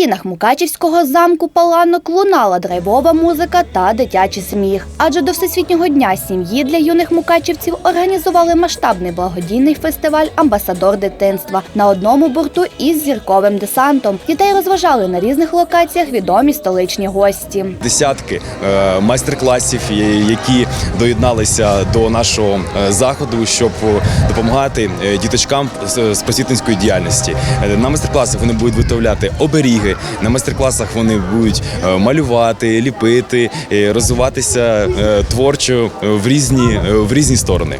стінах Мукачівського замку Паланок лунала драйвова музика та дитячий сміх. Адже до Всесвітнього дня сім'ї для юних мукачівців організували масштабний благодійний фестиваль Амбасадор дитинства на одному борту із зірковим десантом. Дітей розважали на різних локаціях відомі столичні гості. десятки е, майстер-класів, е, які доєдналися до нашого е, заходу, щоб допомагати діточкам з просвітницької діяльності. На майстер-класах вони будуть виготовляти оберіги. На майстер-класах вони будуть е, малювати, ліпити, е, розвиватися е, творчо е, в різні е, в різні сторони.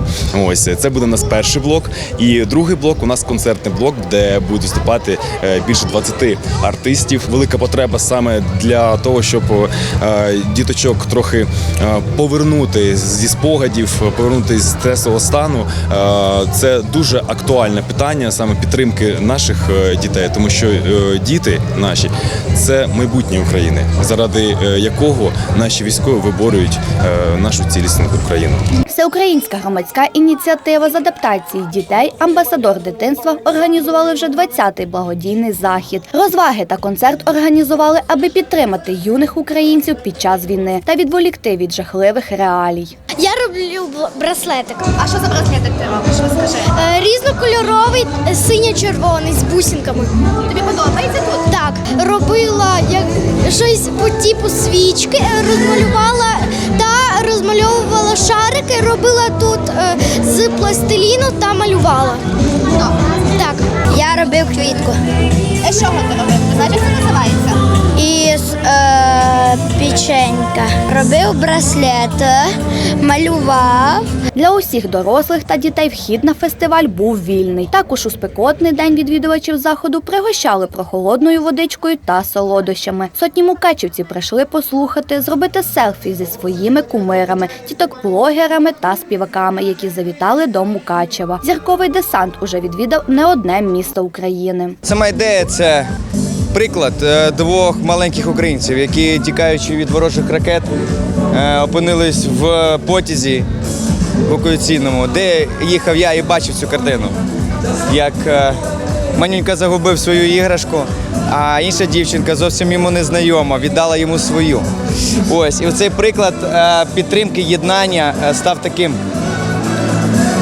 Ось е, це буде у нас перший блок. І другий блок у нас концертний блок, де будуть виступати е, більше 20 артистів. Велика потреба саме для того, щоб е, діточок трохи е, повернути зі спогадів, повернути з стресового стану. Е, Це дуже актуальне питання саме підтримки наших е, дітей, тому що е, діти наші це майбутнє України, заради е, якого наші військові виборюють е, нашу цілісну Україну. Всеукраїнська громадська ініціатива з адаптації дітей Амбасадор дитинства організували вже 20-й благодійний захід. Розваги та концерт організували, аби підтримати юних українців під час війни та відволікти від жахливих реалій. Я роблю браслетик. А що за браслетик ти робиш? Розкажи. Е, Різнокольоровий, синьо-червоний з бусинками. Тобі подобається тут? Так, робила як щось по типу свічки, е, розмалювала та розмальовувала шарики, робила тут е, з пластиліну та малювала. Так, я робив квітку Е, що ти робив? Знаєш, що називається? Із е, печенька. Робив браслет, малював. Для усіх дорослих та дітей вхід на фестиваль був вільний. Також у спекотний день відвідувачів заходу пригощали прохолодною водичкою та солодощами. Сотні мукачівців прийшли послухати, зробити селфі зі своїми кумирами, тіток-блогерами та співаками, які завітали до Мукачева. Зірковий десант уже відвідав не одне місто України. Сама ідея це приклад е, двох маленьких українців, які тікаючи від ворожих ракет, е, опинились в потязі евакуаційному, де їхав я і бачив цю картину. Як е, манюнька загубив свою іграшку, а інша дівчинка зовсім йому не знайома, віддала йому свою. Ось, і оцей приклад підтримки, єднання став таким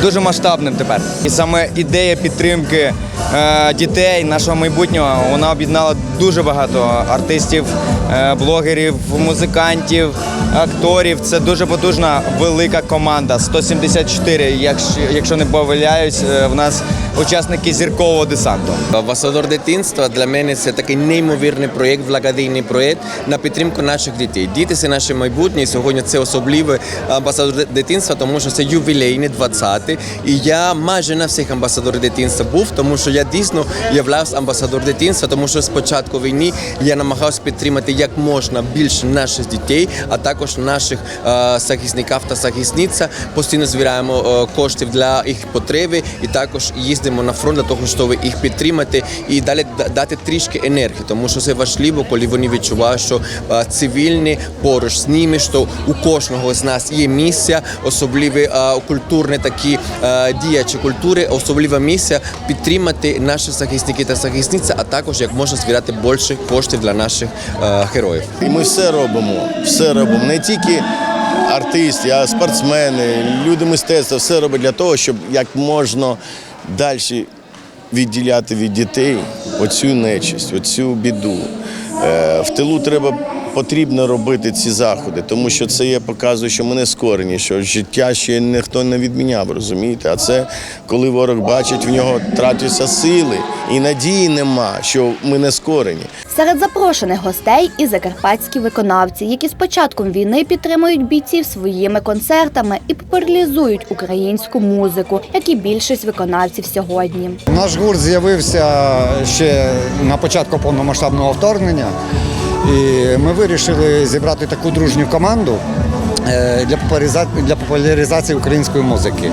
дуже масштабним тепер. І саме ідея підтримки е, дітей, нашого майбутнього, вона об'єднала дуже багато артистів, е, блогерів, музикантів, акторів. Це дуже потужна велика команда. 174, якщо, не помиляюсь, е, в нас учасники зіркового десанту. Амбасадор дитинства для мене це такий неймовірний проєкт, благодійний проєкт на підтримку наших дітей. Діти це наше майбутнє. Сьогодні це особливий амбасадор дитинства, тому що це ювілейний 20-й. І я майже на всіх амбасадорів дитинства був, тому що я дійсно являвся амбасадор дитинства, тому що з початку війни я намагався підтримати як можна більше наших дітей, а також наших е, захисників та захисниця. Постійно збираємо е, коштів для їх потреби і також їздимо на фронт для того, щоб їх підтримати і далі дати трішки енергії, тому що це важливо, коли вони відчувають, що е, цивільні поруч з ними, що у кожного з нас є місія, особливі е, культурні такі е, діячі культури, особлива місія підтримати наших захисників та захисниць, а також як можна збирати більше коштів для наших героїв. І ми все робимо, все робимо. Не тільки артисти, а спортсмени, люди мистецтва, все робить для того, щоб як можна далі відділяти від дітей оцю нечисть, оцю біду. Е, В тилу треба потрібно робити ці заходи, тому що це є показує, що ми не скорені, що життя ще ніхто не відміняв, розумієте? А це коли ворог бачить, в нього трачаться сили і надії нема, що ми не скорені. Серед запрошених гостей і закарпатські виконавці, які з початком війни підтримують бійців своїми концертами і популяризують українську музику, як і більшість виконавців сьогодні. Наш гурт з'явився ще на початку повномасштабного вторгнення, і ми вирішили зібрати таку дружню команду е, для популяризації, для популяризації української музики.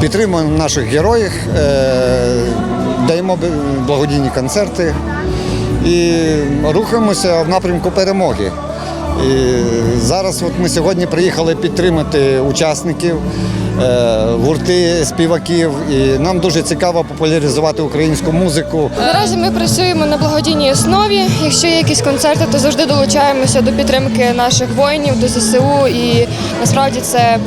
Підтримуємо наших героїв, е, даємо благодійні концерти і рухаємося в напрямку перемоги. І зараз от ми сьогодні приїхали підтримати учасників, гурти співаків. І нам дуже цікаво популяризувати українську музику. Наразі ми працюємо на благодійній основі. Якщо є якісь концерти, то завжди долучаємося до підтримки наших воїнів, до ЗСУ. І насправді це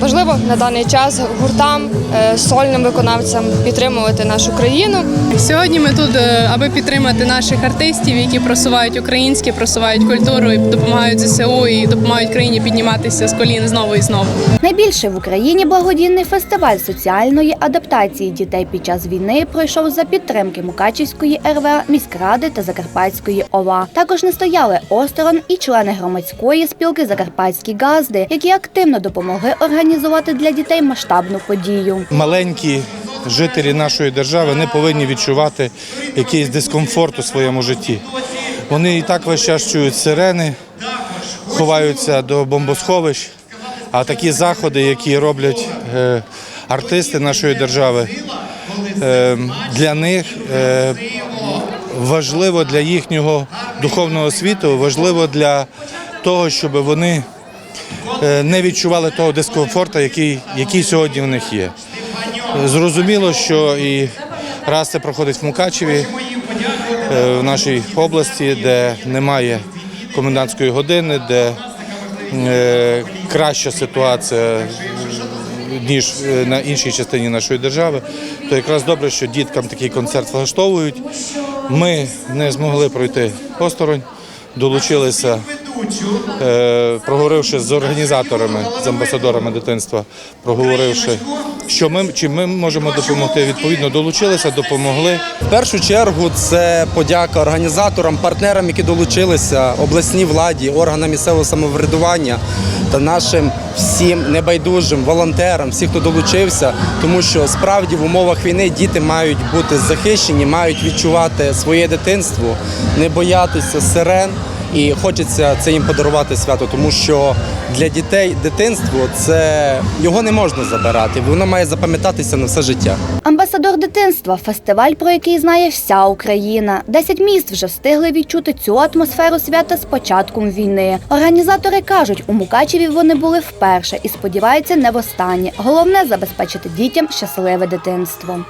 важливо на даний час гуртам, е, сольним виконавцям підтримувати нашу країну. Сьогодні ми тут, е, аби підтримати наших артистів, які просувають українське, просувають культуру і допомагають ЗСУ і допомагають країні підніматися з колін знову і знову. Найбільший в Україні благодійний фестиваль соціальної адаптації дітей під час війни пройшов за підтримки Мукачівської РВА, міськради та Закарпатської ОВА. Також не стояли осторонь і члени громадської спілки Закарпатські газди, які активно допомогли організувати для дітей масштабну подію. маленькі жителі нашої держави не повинні відчувати якийсь дискомфорт у своєму житті. Вони і так весь час чують сирени, ховаються до бомбосховищ. А такі заходи, які роблять е, артисти нашої держави, е, для них е, важливо для їхнього духовного світу, важливо для того, щоб вони не відчували того дискомфорту, який, який сьогодні в них є. Зрозуміло, що і раз це проходить в Мукачеві, в нашій області, де немає комендантської години, де краща ситуація, ніж е, на іншій частині нашої держави, то якраз добре, що діткам такий концерт влаштовують. Ми не змогли пройти осторонь, долучилися е, проговоривши з організаторами, з амбасадорами дитинства, проговоривши, що ми чим ми можемо допомогти. Відповідно, долучилися, допомогли. В першу чергу це подяка організаторам, партнерам, які долучилися, обласній владі, органам місцевого самоврядування та нашим всім небайдужим волонтерам, всі, хто долучився, тому що справді в умовах війни діти мають бути захищені, мають відчувати своє дитинство, не боятися сирен. І хочеться це їм подарувати свято, тому що для дітей дитинство це його не можна забирати, воно має запам'ятатися на все життя. Амбасадор дитинства фестиваль, про який знає вся Україна. Десять міст вже встигли відчути цю атмосферу свята з початком війни. Організатори кажуть, у Мукачеві вони були вперше і сподіваються не востаннє. Головне забезпечити дітям щасливе дитинство.